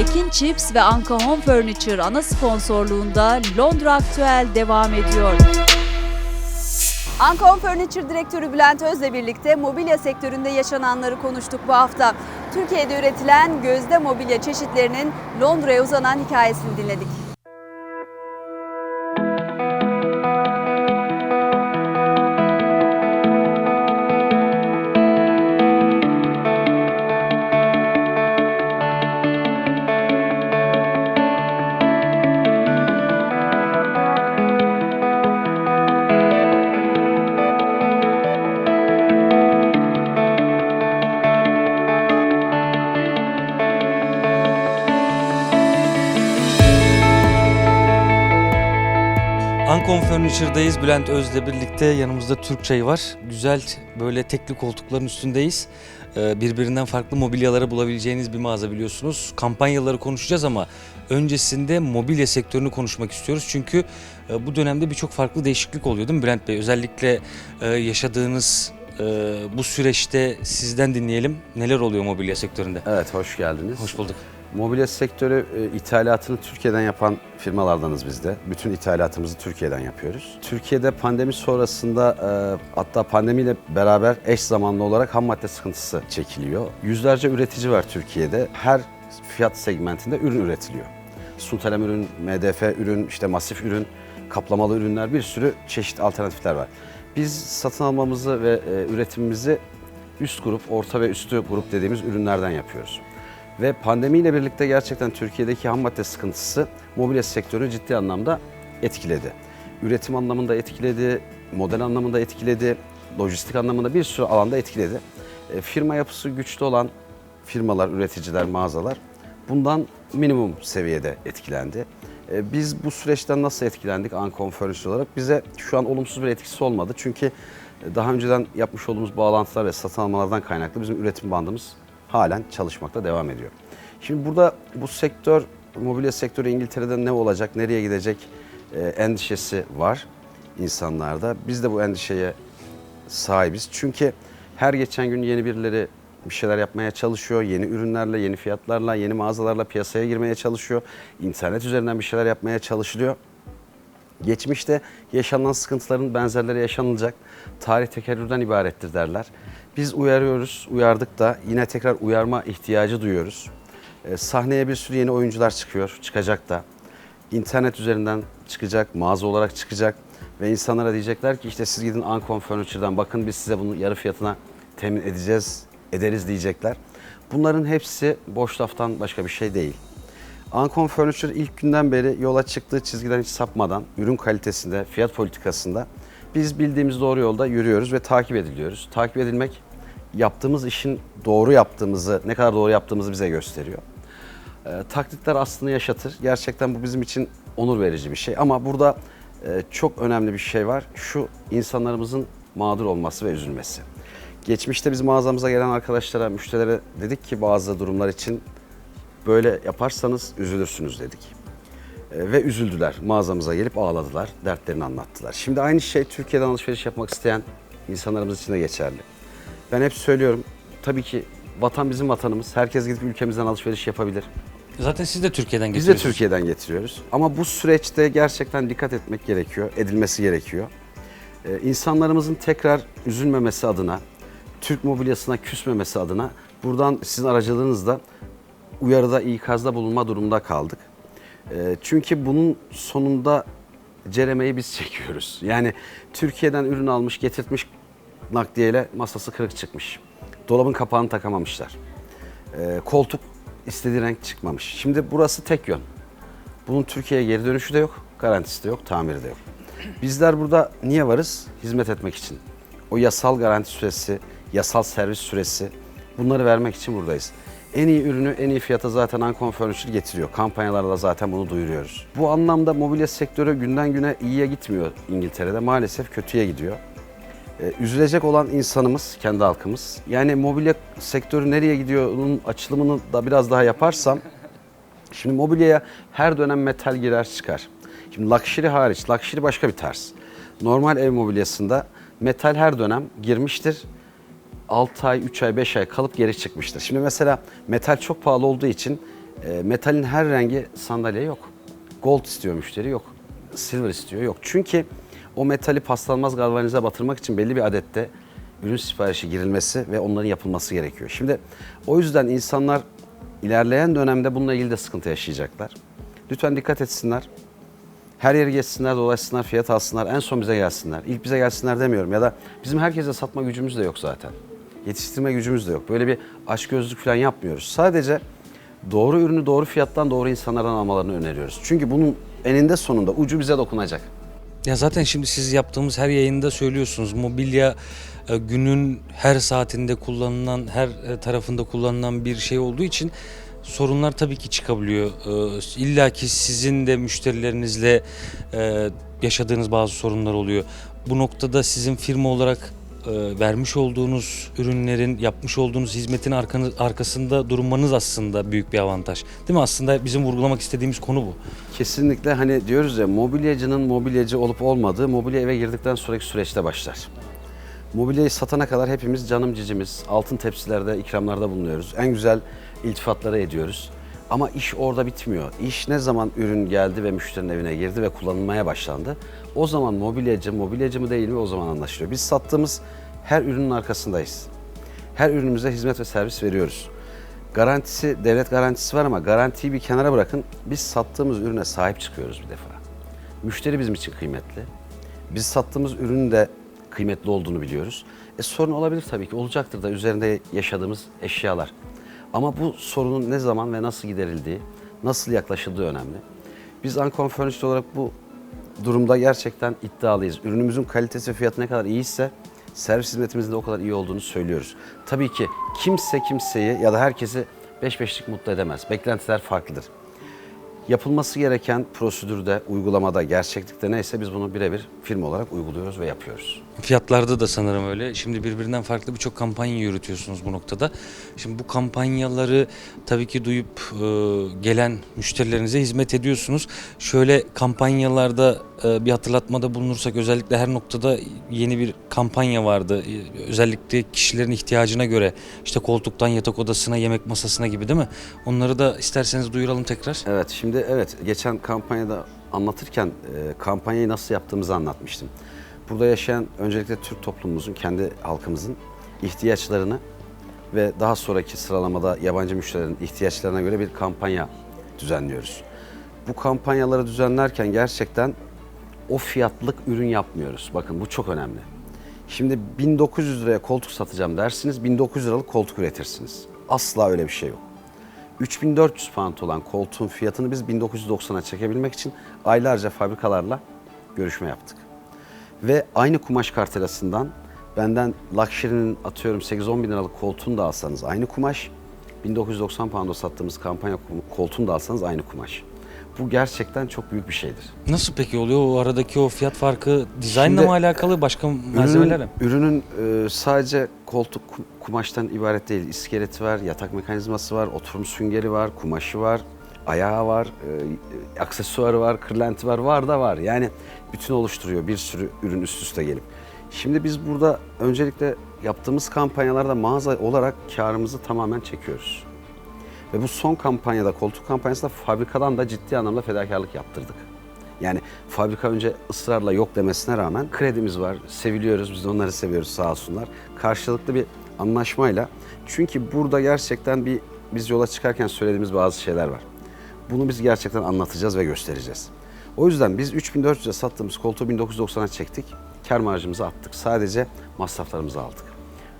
Ekin Chips ve Anka Home Furniture ana sponsorluğunda Londra Aktüel devam ediyor. Anka Home Furniture Direktörü Bülent Öz'le birlikte mobilya sektöründe yaşananları konuştuk bu hafta. Türkiye'de üretilen gözde mobilya çeşitlerinin Londra'ya uzanan hikayesini dinledik. Ancon Furniture'dayız. Bülent Öz'le birlikte yanımızda Türk çayı var. Güzel böyle tekli koltukların üstündeyiz. Ee, Birbirinden farklı mobilyaları bulabileceğiniz bir mağaza biliyorsunuz. Kampanyaları konuşacağız ama öncesinde mobilya sektörünü konuşmak istiyoruz. Çünkü e, bu dönemde birçok farklı değişiklik oluyor değil mi Bülent Bey? Özellikle e, yaşadığınız e, bu süreçte sizden dinleyelim. Neler oluyor mobilya sektöründe? Evet, hoş geldiniz. Hoş bulduk. Mobilya sektörü e, ithalatını Türkiye'den yapan firmalardanız biz de. Bütün ithalatımızı Türkiye'den yapıyoruz. Türkiye'de pandemi sonrasında e, hatta pandemiyle beraber eş zamanlı olarak ham madde sıkıntısı çekiliyor. Yüzlerce üretici var Türkiye'de. Her fiyat segmentinde ürün üretiliyor. Suntalem ürün, MDF ürün, işte masif ürün, kaplamalı ürünler bir sürü çeşit alternatifler var. Biz satın almamızı ve e, üretimimizi üst grup, orta ve üstü grup dediğimiz ürünlerden yapıyoruz. Ve pandemiyle birlikte gerçekten Türkiye'deki ham madde sıkıntısı mobilya sektörünü ciddi anlamda etkiledi. Üretim anlamında etkiledi, model anlamında etkiledi, lojistik anlamında bir sürü alanda etkiledi. E, firma yapısı güçlü olan firmalar, üreticiler, mağazalar bundan minimum seviyede etkilendi. E, biz bu süreçten nasıl etkilendik Ancon Furniture olarak? Bize şu an olumsuz bir etkisi olmadı. Çünkü daha önceden yapmış olduğumuz bağlantılar ve satın almalardan kaynaklı bizim üretim bandımız halen çalışmakta devam ediyor. Şimdi burada bu sektör, mobilya sektörü İngiltere'de ne olacak, nereye gidecek e, endişesi var insanlarda. Biz de bu endişeye sahibiz. Çünkü her geçen gün yeni birileri bir şeyler yapmaya çalışıyor. Yeni ürünlerle, yeni fiyatlarla, yeni mağazalarla piyasaya girmeye çalışıyor. İnternet üzerinden bir şeyler yapmaya çalışılıyor. Geçmişte yaşanan sıkıntıların benzerleri yaşanılacak. Tarih tekerrürden ibarettir derler. Biz uyarıyoruz, uyardık da yine tekrar uyarma ihtiyacı duyuyoruz. Ee, sahneye bir sürü yeni oyuncular çıkıyor, çıkacak da. İnternet üzerinden çıkacak, mağaza olarak çıkacak ve insanlara diyecekler ki işte siz gidin Ancon Furniture'dan bakın biz size bunu yarı fiyatına temin edeceğiz, ederiz diyecekler. Bunların hepsi boş laftan başka bir şey değil. Ancon Furniture ilk günden beri yola çıktığı çizgiden hiç sapmadan ürün kalitesinde, fiyat politikasında biz bildiğimiz doğru yolda yürüyoruz ve takip ediliyoruz. Takip edilmek yaptığımız işin doğru yaptığımızı, ne kadar doğru yaptığımızı bize gösteriyor. E, taklitler aslında yaşatır. Gerçekten bu bizim için onur verici bir şey. Ama burada e, çok önemli bir şey var. Şu insanlarımızın mağdur olması ve üzülmesi. Geçmişte biz mağazamıza gelen arkadaşlara, müşterilere dedik ki bazı durumlar için böyle yaparsanız üzülürsünüz dedik. E, ve üzüldüler. Mağazamıza gelip ağladılar, dertlerini anlattılar. Şimdi aynı şey Türkiye'den alışveriş yapmak isteyen insanlarımız için de geçerli. Ben hep söylüyorum, tabii ki vatan bizim vatanımız. Herkes gidip ülkemizden alışveriş yapabilir. Zaten siz de Türkiye'den Biz de getiriyorsunuz. Türkiye'den getiriyoruz. Ama bu süreçte gerçekten dikkat etmek gerekiyor, edilmesi gerekiyor. Ee, insanlarımızın tekrar üzülmemesi adına, Türk mobilyasına küsmemesi adına buradan sizin aracılığınızla uyarıda, ikazda bulunma durumunda kaldık. Ee, çünkü bunun sonunda ceremeyi biz çekiyoruz. Yani Türkiye'den ürün almış, getirtmiş nakliyeyle masası kırık çıkmış. Dolabın kapağını takamamışlar. Ee, koltuk istediği renk çıkmamış. Şimdi burası tek yön. Bunun Türkiye'ye geri dönüşü de yok, garantisi de yok, tamiri de yok. Bizler burada niye varız? Hizmet etmek için. O yasal garanti süresi, yasal servis süresi bunları vermek için buradayız. En iyi ürünü en iyi fiyata zaten Ancon Furniture getiriyor. Kampanyalarla zaten bunu duyuruyoruz. Bu anlamda mobilya sektörü günden güne iyiye gitmiyor İngiltere'de. Maalesef kötüye gidiyor. Ee, üzülecek olan insanımız, kendi halkımız. Yani mobilya sektörü nereye gidiyor onun açılımını da biraz daha yaparsam Şimdi mobilyaya her dönem metal girer çıkar. Şimdi luxury hariç, luxury başka bir tarz. Normal ev mobilyasında metal her dönem girmiştir. 6 ay, 3 ay, 5 ay kalıp geri çıkmıştır. Şimdi mesela metal çok pahalı olduğu için E, metalin her rengi sandalye yok. Gold istiyor müşteri yok. Silver istiyor yok. Çünkü o metali paslanmaz galvanize batırmak için belli bir adette ürün siparişi girilmesi ve onların yapılması gerekiyor. Şimdi o yüzden insanlar ilerleyen dönemde bununla ilgili de sıkıntı yaşayacaklar. Lütfen dikkat etsinler. Her yeri geçsinler, dolaşsınlar, fiyat alsınlar. En son bize gelsinler. İlk bize gelsinler demiyorum. Ya da bizim herkese satma gücümüz de yok zaten. Yetiştirme gücümüz de yok. Böyle bir aç gözlük falan yapmıyoruz. Sadece doğru ürünü doğru fiyattan doğru insanlardan almalarını öneriyoruz. Çünkü bunun eninde sonunda ucu bize dokunacak. Ya zaten şimdi siz yaptığımız her yayında söylüyorsunuz. Mobilya e, günün her saatinde kullanılan, her e, tarafında kullanılan bir şey olduğu için sorunlar tabii ki çıkabiliyor. E, İlla ki sizin de müşterilerinizle yaşadığınız bazı sorunlar oluyor. Bu noktada sizin firma olarak vermiş olduğunuz ürünlerin, yapmış olduğunuz hizmetin arkanı, arkasında durmanız aslında büyük bir avantaj. Değil mi? Aslında bizim vurgulamak istediğimiz konu bu. Kesinlikle hani diyoruz ya mobilyacının mobilyacı olup olmadığı mobilya eve girdikten sonraki süreçte başlar. Mobilyayı satana kadar hepimiz canım cicimiz, altın tepsilerde, ikramlarda bulunuyoruz. En güzel iltifatları ediyoruz. Ama iş orada bitmiyor. İş ne zaman ürün geldi ve müşterinin evine girdi ve kullanılmaya başlandı. O zaman mobilyacı, mobilyacı mı değil mi o zaman anlaşılıyor. Biz sattığımız her ürünün arkasındayız. Her ürünümüze hizmet ve servis veriyoruz. Garantisi, devlet garantisi var ama garantiyi bir kenara bırakın. Biz sattığımız ürüne sahip çıkıyoruz bir defa. Müşteri bizim için kıymetli. Biz sattığımız ürünün de kıymetli olduğunu biliyoruz. E sorun olabilir tabii ki. Olacaktır da üzerinde yaşadığımız eşyalar. Ama bu sorunun ne zaman ve nasıl giderildiği, nasıl yaklaşıldığı önemli. Biz Ancon Furniture olarak bu durumda gerçekten iddialıyız. Ürünümüzün kalitesi ve fiyatı ne kadar iyiyse servis hizmetimizin de o kadar iyi olduğunu söylüyoruz. Tabii ki kimse kimseyi ya da herkesi beş beşlik mutlu edemez. Beklentiler farklıdır. Yapılması gereken prosedürde, uygulamada, gerçeklikte neyse biz bunu birebir firma olarak uyguluyoruz ve yapıyoruz. Fiyatlarda da sanırım öyle. Şimdi birbirinden farklı birçok kampanya yürütüyorsunuz bu noktada. Şimdi bu kampanyaları tabii ki duyup e, gelen müşterilerinize hizmet ediyorsunuz. Şöyle kampanyalarda e, bir hatırlatmada bulunursak özellikle her noktada yeni bir kampanya vardı. E, özellikle kişilerin ihtiyacına göre işte koltuktan yatak odasına, yemek masasına gibi değil mi? Onları da isterseniz duyuralım tekrar. Evet, şimdi evet geçen kampanyada anlatırken e, kampanyayı nasıl yaptığımızı anlatmıştım. Burada yaşayan öncelikle Türk toplumumuzun, kendi halkımızın ihtiyaçlarını ve daha sonraki sıralamada yabancı müşterilerin ihtiyaçlarına göre bir kampanya düzenliyoruz. Bu kampanyaları düzenlerken gerçekten o fiyatlık ürün yapmıyoruz. Bakın bu çok önemli. Şimdi 1900 liraya koltuk satacağım dersiniz, 1900 liralık koltuk üretirsiniz. Asla öyle bir şey yok. 3400 pound olan koltuğun fiyatını biz 1990'a çekebilmek için aylarca fabrikalarla görüşme yaptık. Ve aynı kumaş kartelasından benden Luxury'nin atıyorum 8-10 bin liralık koltuğunu da alsanız aynı kumaş, 1990 pound'a sattığımız kampanya koltuğunu da alsanız aynı kumaş. Bu gerçekten çok büyük bir şeydir. Nasıl peki oluyor? O aradaki o fiyat farkı dizaynla Şimdi, mı alakalı başka malzemelerle mi? Ürünün, e, sadece koltuk kum- kumaştan ibaret değil. İskeleti var, yatak mekanizması var, oturum süngeri var, kumaşı var, ayağı var, e, aksesuarı var, kırlenti var, var da var. Yani bütün oluşturuyor bir sürü ürün üst üste gelip. Şimdi biz burada öncelikle yaptığımız kampanyalarda mağaza olarak karımızı tamamen çekiyoruz. Ve bu son kampanyada, koltuk kampanyasında fabrikadan da ciddi anlamda fedakarlık yaptırdık. Yani fabrika önce ısrarla yok demesine rağmen kredimiz var, seviliyoruz, biz de onları seviyoruz sağ olsunlar. Karşılıklı bir anlaşmayla. Çünkü burada gerçekten bir biz yola çıkarken söylediğimiz bazı şeyler var. Bunu biz gerçekten anlatacağız ve göstereceğiz. O yüzden biz 3400'e sattığımız koltuğu 1990'a çektik. Kar marjımızı attık. Sadece masraflarımızı aldık.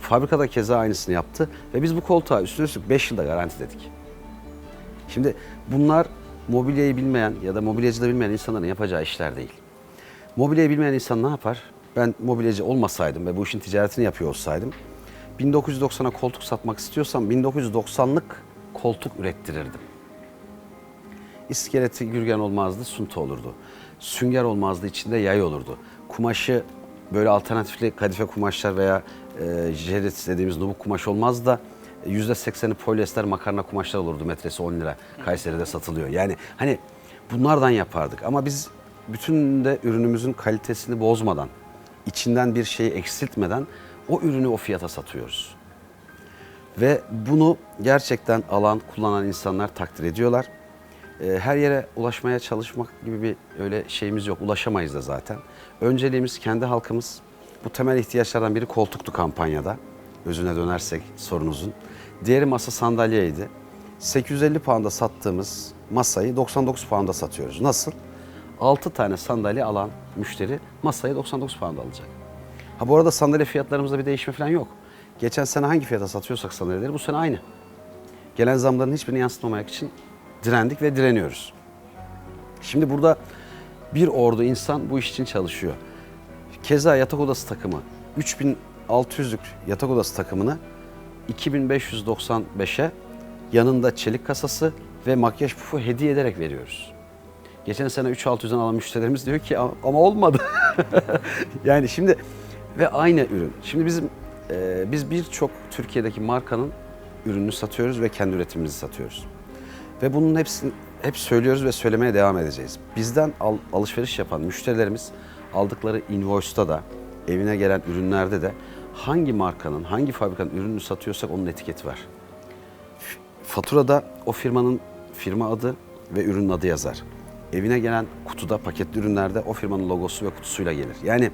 Fabrikada keza aynısını yaptı ve biz bu koltuğa üstüne üstlük 5 yılda garanti dedik. Şimdi bunlar mobilyayı bilmeyen ya da mobilyacılığı bilmeyen insanların yapacağı işler değil. Mobilyayı bilmeyen insan ne yapar? Ben mobilyacı olmasaydım ve bu işin ticaretini yapıyor olsaydım 1990'a koltuk satmak istiyorsam 1990'lık koltuk ürettirirdim. İskeleti gürgen olmazdı, sunta olurdu. Sünger olmazdı, içinde yay olurdu. Kumaşı böyle alternatifli kadife kumaşlar veya e, jerit dediğimiz nubuk kumaş olmazdı da %80'i polyester makarna kumaşlar olurdu metresi 10 lira. Kayseri'de satılıyor. Yani hani bunlardan yapardık ama biz bütün de ürünümüzün kalitesini bozmadan, içinden bir şeyi eksiltmeden o ürünü o fiyata satıyoruz. Ve bunu gerçekten alan, kullanan insanlar takdir ediyorlar. Ee, Her yere ulaşmaya çalışmak gibi bir öyle şeyimiz yok. Ulaşamayız da zaten. Önceliğimiz kendi halkımız. Bu temel ihtiyaçlardan biri koltuktu kampanyada. Özüne dönersek sorunuzun. Diğeri masa sandalyeydi. 850 pound'a sattığımız masayı 99 pound'a satıyoruz. Nasıl? 6 tane sandalye alan müşteri masayı 99 pound alacak. Ha bu arada sandalye fiyatlarımızda bir değişme falan yok. Geçen sene hangi fiyata satıyorsak sandalyeleri bu sene aynı. Gelen zamların hiçbirini yansıtmamak için direndik ve direniyoruz. Şimdi burada bir ordu insan bu iş için çalışıyor. Keza yatak odası takımı 3600'lük yatak odası takımını 2595'e yanında çelik kasası ve makyaj pufu hediye ederek veriyoruz. Geçen sene 3600'den alan müşterilerimiz diyor ki ama olmadı. yani şimdi ve aynı ürün. Şimdi bizim e, biz birçok Türkiye'deki markanın ürününü satıyoruz ve kendi üretimimizi satıyoruz. Ve bunun hepsini hep söylüyoruz ve söylemeye devam edeceğiz. Bizden al- alışveriş yapan müşterilerimiz aldıkları invoice'ta da evine gelen ürünlerde de hangi markanın, hangi fabrikanın ürününü satıyorsak onun etiketi var. Faturada o firmanın firma adı ve ürünün adı yazar. Evine gelen kutuda, paketli ürünlerde o firmanın logosu ve kutusuyla gelir. Yani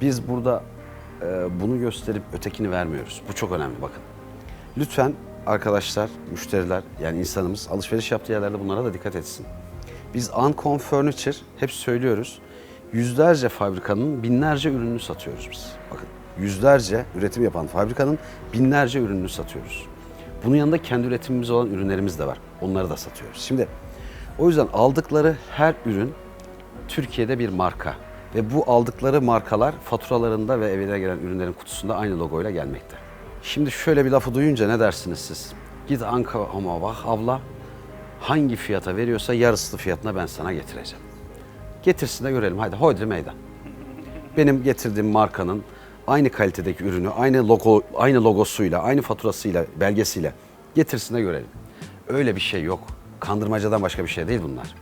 biz burada e, bunu gösterip ötekini vermiyoruz. Bu çok önemli bakın. Lütfen arkadaşlar, müşteriler yani insanımız alışveriş yaptığı yerlerde bunlara da dikkat etsin. Biz Ancon Furniture hep söylüyoruz. Yüzlerce fabrikanın binlerce ürününü satıyoruz biz. Bakın yüzlerce üretim yapan fabrikanın binlerce ürününü satıyoruz. Bunun yanında kendi üretimimiz olan ürünlerimiz de var. Onları da satıyoruz. Şimdi o yüzden aldıkları her ürün Türkiye'de bir marka. Ve bu aldıkları markalar faturalarında ve evine gelen ürünlerin kutusunda aynı logoyla gelmekte. Şimdi şöyle bir lafı duyunca ne dersiniz siz? Git Ankara'ma bak abla hangi fiyata veriyorsa yarısı fiyatına ben sana getireceğim. Getirsin de görelim hadi hodri meydan. Benim getirdiğim markanın aynı kalitedeki ürünü aynı logo aynı logosuyla, aynı faturasıyla, belgesiyle getirsin de görelim. Öyle bir şey yok. Kandırmacadan başka bir şey değil bunlar.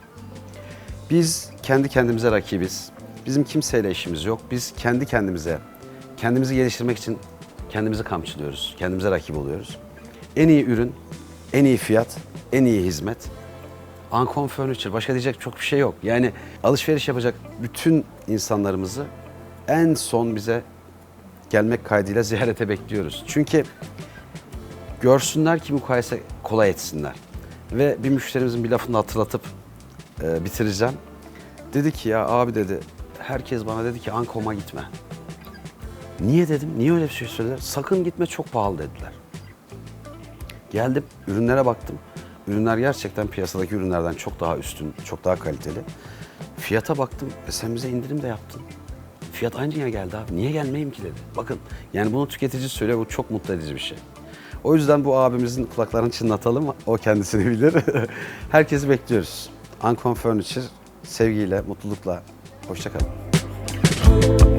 Biz kendi kendimize rakibiz. Bizim kimseyle işimiz yok. Biz kendi kendimize, kendimizi geliştirmek için kendimizi kamçılıyoruz. Kendimize rakip oluyoruz. En iyi ürün, en iyi fiyat, en iyi hizmet. Ancon Furniture. Başka diyecek çok bir şey yok. Yani alışveriş yapacak bütün insanlarımızı en son bize gelmek kaydıyla ziyarete bekliyoruz. Çünkü görsünler ki mukayese kolay etsinler. Ve bir müşterimizin bir lafını hatırlatıp e, bitireceğim. Dedi ki ya abi dedi herkes bana dedi ki Ankom'a gitme. Niye dedim? Niye öyle bir şey söylediler? Sakın gitme çok pahalı dediler. Geldim ürünlere baktım. Ürünler gerçekten piyasadaki ürünlerden çok daha üstün, çok daha kaliteli. Fiyata baktım. E sen bize indirim de yaptın. Fiyat aynıya geldi abi. Niye gelmeyeyim ki dedi. Bakın yani bunu tüketici söylüyor. Bu çok mutlu edici bir şey. O yüzden bu abimizin kulaklarını çınlatalım. O kendisini bilir. Herkesi bekliyoruz. Ancon Furniture sevgiyle, mutlulukla. Hoşçakalın.